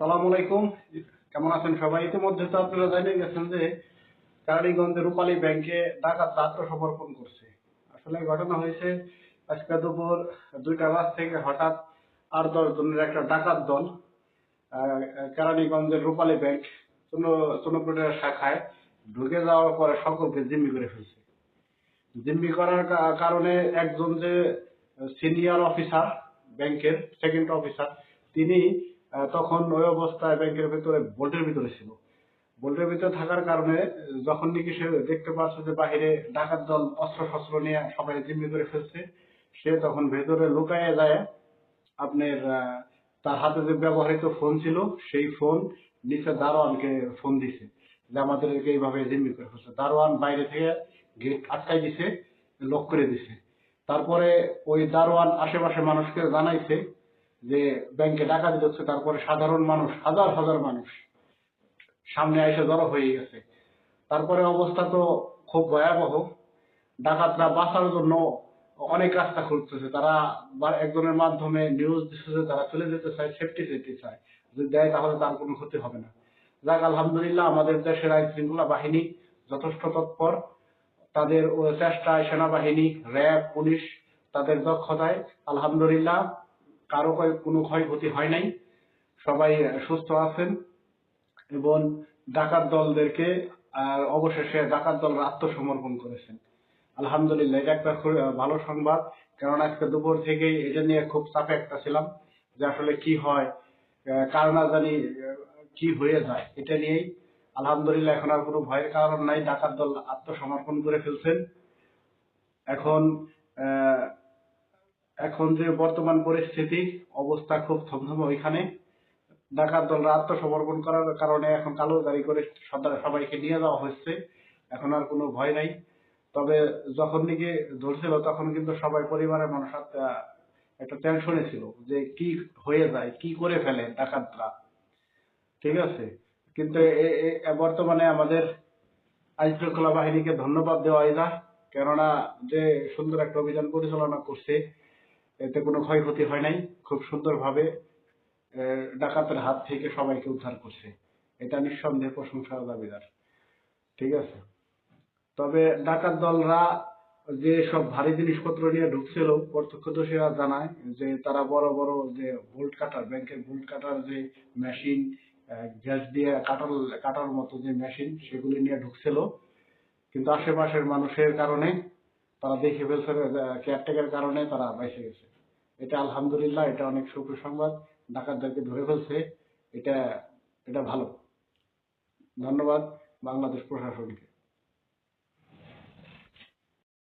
সালাম আলাইকুম। কেমন আছেন সবাই? ইতিমধ্যে তো আপনারা জানিয়ে গেছেন যে কারানীগঞ্জে রূপালী ব্যাংকে ডাকাত আত্মসমর্পণ করছে। আসলে ঘটনা হয়েছে আজকে দুপুর দুইটা বাজ থেকে হঠাৎ আট দশ জনের একটা ডাকাত দল কেরানীগঞ্জের রূপালী ব্যাংক চন্দ্রপুরের শাখায় ঢুকে যাওয়ার পরে সকলকে জিম্মি করে ফেলছে। জিম্মি করার কারণে একজন যে সিনিয়র অফিসার ব্যাংকের সেকেন্ড অফিসার তিনি তখন ওই অবস্থায় ব্যাংকের ভিতরে বোল্টের ভিতরে ছিল। বোল্টের ভিতরে থাকার কারণে, যখন নাকি সে দেখতে পাচ্ছে যে বাহিরে ডাকাত দল অস্ত্র শস্ত্র নিয়ে সবাই জিম্মি করে ফেলছে, সে তখন ভেতরে লুকায় যায়। আপনার তার হাতে যে ব্যবহৃত ফোন ছিল, সেই ফোন নিচে দারোয়ানকে ফোন দিছে যে আমাদেরকে এইভাবে জিম্মি করে ফেলছে। দারোয়ান বাইরে থেকে গেট আটকাই দিছে, লক করে দিছে। তারপরে ওই দারোয়ান আশেপাশে মানুষকে জানাইছে যে ব্যাংকে ডাকাতি হচ্ছে তারপরে সাধারণ মানুষ, হাজার হাজার মানুষ সামনে এসে জড়ো হয়ে গেছে। তারপরে অবস্থা তো খুব ভয়াবহ। ডাকাতরা বাঁচার জন্য অনেক রাস্তা খুঁজতেছে তারা একজনের মাধ্যমে নিউজ দিচ্ছে তারা চলে যেতে চায় সেফটি যেতে চায়। যদি দেয় তাহলে তার কোনো ক্ষতি হবে না। যাক, আলহামদুলিল্লাহ, আমাদের দেশের আইন শৃঙ্খলা বাহিনী যথেষ্ট তৎপর। তাদের চেষ্টায় সেনাবাহিনী, র্যাব, পুলিশ তাদের দক্ষতায়, আলহামদুলিল্লাহ। কারও কোনো ক্ষয়ক্ষতি হয় নাই। সবাই সুস্থ আছেন এবং ডাকাত দলদেরকে অবশেষে ডাকাত দলরা আত্মসমর্পণ করেছেন। আলহামদুলিল্লাহ, এটা একটা খুব ভালো সংবাদ। কারণ আজকে দুপুর থেকেই এটা নিয়ে খুব চাপে একটা ছিলাম যে আসলে কি হয় কার না জানি কি হয়ে যায়। এটা নিয়েই আলহামদুলিল্লাহ এখন আর কোনো ভয়ের কারণ নাই। ডাকাত দল আত্মসমর্পণ করে ফেলছেন। এখন এখন যে বর্তমান পরিস্থিতি, অবস্থা খুব থমথমে ওইখানে। ডাকাত দলরা আত্মসমর্পণ করার কারণে এখন কালো গাড়ি করে সবাইকে নিয়ে যাওয়া হচ্ছে। এখন আর কোনো ভয় নাই। তবে যখন নাকি ধরছিল, তখন কিন্তু সবাই পরিবারের মানুষ একটা টেনশনে ছিল যে কি হয়ে যায়, কি করে ফেলে ডাকাতরা। ঠিক আছে? কিন্তু বর্তমানে আমাদের আইন শৃঙ্খলা বাহিনীকে ধন্যবাদ দেওয়াই যায় কেননা যে সুন্দর একটা অভিযান পরিচালনা করছে এতে কোনো ক্ষয়ক্ষতি হয় নাই। খুব সুন্দরভাবে ডাকাতের হাত থেকে সবাইকে উদ্ধার করছে। এটা নিঃসন্দেহে প্রশংসার দাবিদার। ঠিক আছে? তবে ডাকাত দলরা যে সব ভারী জিনিসপত্র নিয়ে ঢুকছিল, প্রত্যক্ষদর্শীরা জানায় যে তারা বড় বড় যে ভোল্ট কাটার, ব্যাংকের ভোল্ট কাটার যে মেশিন গ্যাস দিয়ে কাটার কাটার মতো যে মেশিন, সেগুলি নিয়ে ঢুকছিল। কিন্তু আশেপাশের মানুষের কারণে তারা দেখে ফেলছে কেয়ারটেকের কারণে তারা বেঁচে গেছে। এটা আলহামদুলিল্লাহ, এটা অনেক সুখ সংবাদ ডাকাতদেরকে ধরে ফেলছে, এটা এটা ভালো। ধন্যবাদ বাংলাদেশ প্রশাসনকে।